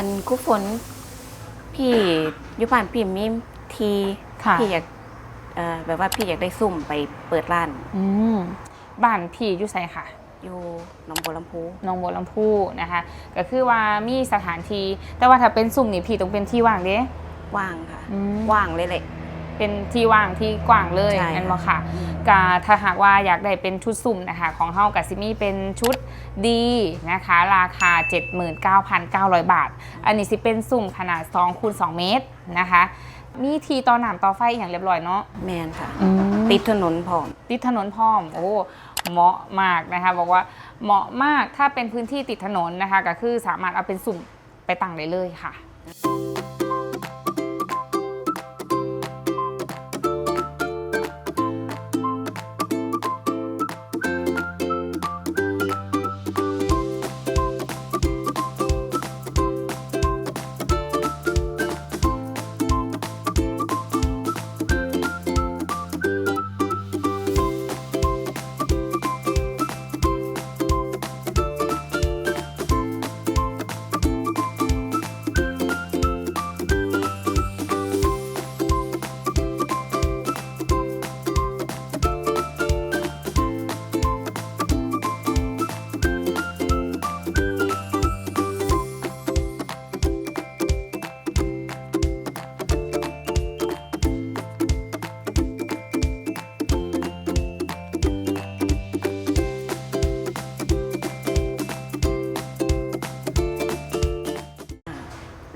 อันกุฝน พี่อยู่บ้านพี่มีทีค่ะ พี่อยากเอ่อแบบว่าพี่อยากได้ซุ่มไปเปิดร้าน อืมบ้านพี่อยู่ไสค่ะ อยู่หนองบัวลำพู หนองบัวลำพูนะคะ ก็คือว่ามีสถานที่แต่ว่าถ้าเป็นซุ่มนี่พี่ต้องเป็นที่ว่างเด้ว่างค่ะ อืมว่างเลยแหละ เป็นที่ว่างที่กว้างเลยใช่นั่นบ่ค่ะกาถ้าหากว่าอยากได้เป็นชุดสุ่มนะคะ ของเฮากับซิมี่เป็นชุดดีนะคะ ราคา 79,900 บาท อันนี้สิเป็นสุ่มขนาด2คูณ2เมตรนะคะ มีทีต่อหนามต่อไฟอย่างเรียบร้อยเนาะ แมนค่ะ ติติดดถนนพร้อม ติดถนนพร้อม โอ้เหมาะมากนะคะบอกว่าเหมาะมากถ้าเป็นพื้นที่ติดถนนนะคะ ก็คือสามารถเอาเป็นสุ่มไปตั้งได้เลยค่ะ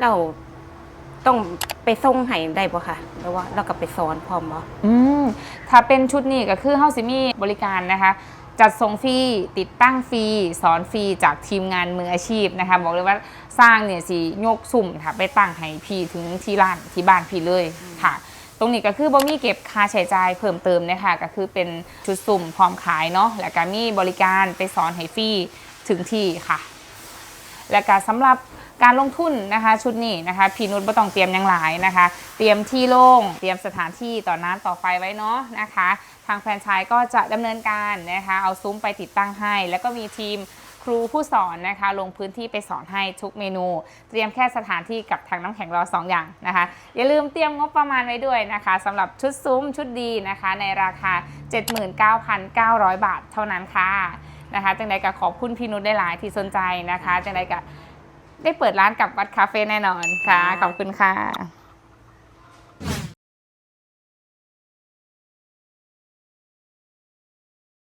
เราต้องไปส่งให้ได้ปะค่ะหรือว่าเราก็ไปสอนพร้อมบ่อืมถ้าเป็นชุดนี้ก็คือเฮาสิมีบริการนะคะ จัดส่งฟรีติดตั้งฟรีสอนฟรีจากทีมงานมืออาชีพนะคะ บอกเลยว่าสร้างเนี่ยสิยกสุ่มค่ะไปตั้งให้พี่ถึงที่ร้านที่บ้านพี่เลยค่ะ ตรงนี้ก็คือบ่มีเก็บค่าใช้จ่ายเพิ่มเติมนะคะก็คือเป็นชุดสุ่มพร้อมขายเนาะและก็มีบริการไปสอนให้ฟรีถึงที่ค่ะ และก็สำหรับการลงทุนนะคะชุดนี้นะคะพี่นุชไม่ต้องเตรียมยังหลายนะคะ เตรียมที่โล่งเตรียมสถานที่ต่อน้ำต่อไฟไว้เนาะนะคะ ทางแฟรนไชส์ก็จะดำเนินการนะคะเอาซุ้มไปติดตั้งให้ แล้วก็มีทีมครูผู้สอนนะคะ ลงพื้นที่ไปสอนให้ทุกเมนู เตรียมแค่สถานที่กับทางน้ำแข็งรอสองอย่างนะคะ อย่าลืมเตรียมงบประมาณไว้ด้วยนะคะสำหรับชุดซุ้มชุดดีนะคะ ในราคา 79,900 บาทเท่านั้นค่ะ นะคะจังใดก็ขอบคุณพี่นุชได้หลายที่สนใจนะคะจังใดก็ได้เปิดร้านกับวัดคาเฟ่แน่นอนค่ะ ขอบคุณค่ะ